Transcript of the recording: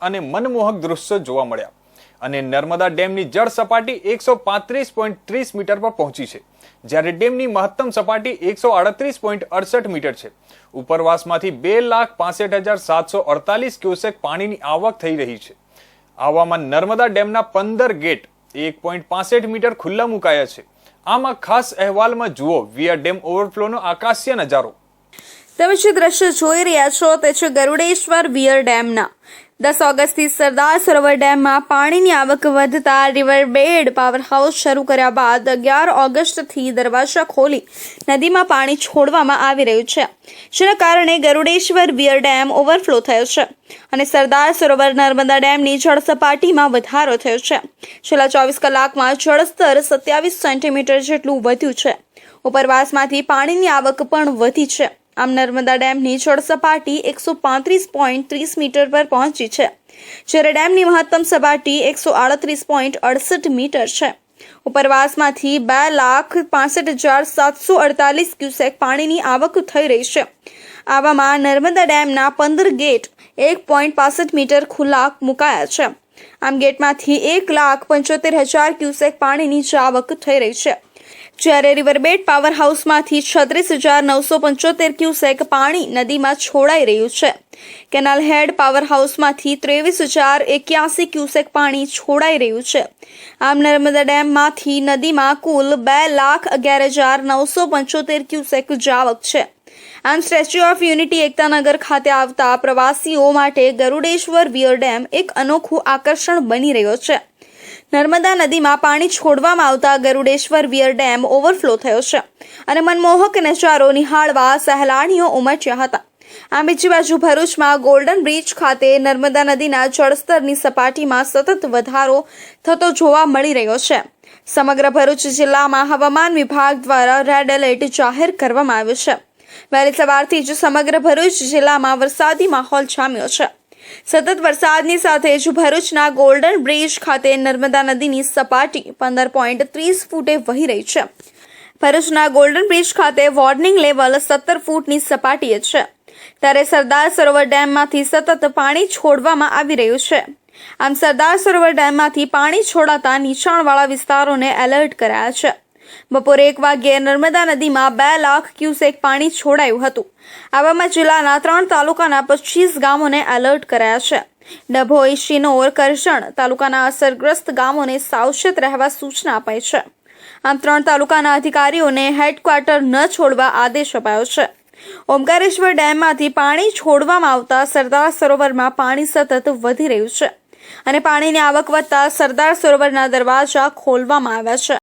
અને મનમોહક દૃશ્યો જોવા મળ્યા. અને નર્મદા ડેમની જળ સપાટી એકસો પાંત્રીસ પોઈન્ટ ત્રીસ મીટર પર પહોંચી છે. જ્યારે ડેમની મહત્તમ સપાટી એકસો આડત્રીસ પોઈન્ટ અડસઠ મીટર છે. ઉપરવાસમાંથી બે લાખ પાસઠ હજાર સાતસો અડતાલીસ ક્યુસેક પાણીની આવક થઈ રહી છે. આવામાં નર્મદા ડેમના પંદર ગેટ એક પોઈન્ટ પાસઠ મીટર ખુલ્લા મુકાયા છે. આમાં ખાસ અહેવાલમાં જુઓ, વિયા ડેમ ઓવરફ્લોનો આકાશીય નજારો. તમે જે દ્રશ્ય જોઈ રહ્યા છો તે છે ગરુડેશ્વર વિયર ડેમના. દસ ઓગસ્ટથી સરદાર સરોવર ડેમમાં પાણીની આવક વધતા રિવર બેડ પાવર હાઉસ શરૂ કર્યા બાદ અગિયાર ઓગસ્ટથી દરવાજા ખોલી નદીમાં પાણી છોડવામાં આવી રહ્યું છે. જેના કારણે ગરુડેશ્વર વિયર ડેમ ઓવરફ્લો થયો છે અને સરદાર સરોવર નર્મદા ડેમની જળ સપાટીમાં વધારો થયો છે. છેલ્લા ચોવીસ કલાકમાં જળસ્તર સત્યાવીસ સેન્ટીમીટર જેટલું વધ્યું છે. ઉપરવાસમાંથી પાણીની આવક પણ વધી છે. આમ નર્મદા ડેમની જળ સપાટી એકસો પાંત્રીસ પોઈન્ટ ત્રીસ મીટર પર પહોંચી છે, જ્યારે ડેમની મહત્તમ સપાટી એકસો આડત્રીસ પોઈન્ટ અડસઠ મીટર છે. ઉપરવાસમાંથી બે લાખ પાસઠ હજાર સાતસો અડતાલીસ ક્યુસેક પાણીની આવક થઈ રહી છે. આવામાં નર્મદા ડેમના પંદર ગેટ એક પોઈન્ટ પાસઠ મીટર ખુલ્લા મુકાયા છે. આમ ગેટમાંથી એક લાખ પંચોતેર હજાર ક્યુસેક પાણીની આવક થઈ રહી છે. જ્યારે રિવરબેડ પાવર હાઉસમાંથી છત્રીસ હજાર નવસો પંચોતેર ક્યુસેક પાણી નદીમાં છોડાઈ રહ્યું છે. કેનાલ હેડ પાવર હાઉસમાંથી ત્રેવીસ હજાર એક્યાસી ક્યુસેક પાણી છોડાઈ રહ્યું છે. આમ નર્મદા ડેમમાંથી નદીમાં કુલ બે લાખ અગિયાર હજાર નવસો પંચોતેર ક્યુસેક જાવક છે. આમ સ્ટેચ્યુ ઓફ યુનિટી એકતાનગર ખાતે આવતા પ્રવાસીઓ માટે ગરુડેશ્વર વિયર ડેમ એક અનોખું આકર્ષણ બની રહ્યો છે. નર્મદા નદીમાં પાણી છોડવામાં આવતા ગરુડેશ્વર વિયર ડેમ ઓવરફ્લો થયો છે અને મનમોહક નજારો નિહાળવા સહેલાણીઓ ઉમટ્યા હતા. આમ બીજી બાજુ ભરૂચમાં ગોલ્ડન બ્રિજ ખાતે નર્મદા નદીના જળસ્તરની સપાટીમાં સતત વધારો થતો જોવા મળી રહ્યો છે. સમગ્ર ભરૂચ જિલ્લામાં હવામાન વિભાગ દ્વારા રેડ એલર્ટ જાહેર કરવામાં આવ્યું છે. વહેલી સવારથી જ સમગ્ર ભરૂચ જિલ્લામાં વરસાદી માહોલ જામ્યો છે. સતત વરસાદની સાથે જ ભરૂચના ગોલ્ડન બ્રિજ ખાતે નર્મદા નદીની સપાટી પંદર પોઈન્ટ ત્રીસ ફૂટે વહી રહી છે. ભરૂચના ગોલ્ડન બ્રિજ ખાતે વોર્નિંગ લેવલ સત્તર ફૂટની સપાટીએ છે. ત્યારે સરદાર સરોવર ડેમમાંથી સતત પાણી છોડવામાં આવી રહ્યું છે. આમ સરદાર સરોવર ડેમમાંથી પાણી છોડાતા નીચાણવાળા વિસ્તારોને એલર્ટ કરાયા છે. બપોરે એક વાગ્યે નર્મદા નદીમાં બે લાખ ક્યુસેક પાણી છોડાયું હતું. આવામાં જિલ્લાના ત્રણ તાલુકાના પચીસ ગામોને એલર્ટ કરાયા છે. ડભોઈ, શિનોર, કરજણ તાલુકાના અસરગ્રસ્ત ગામોને સાવચેત રહેવા સૂચના અપાઈ છે. આમ ત્રણ તાલુકાના અધિકારીઓને હેડક્વાર્ટર ન છોડવા આદેશ અપાયો છે. ઓમકારેશ્વર ડેમમાંથી પાણી છોડવામાં આવતા સરદાર સરોવરમાં પાણી સતત વધી રહ્યું છે અને પાણીની આવક વધતા સરદાર સરોવરના દરવાજા ખોલવામાં આવ્યા છે.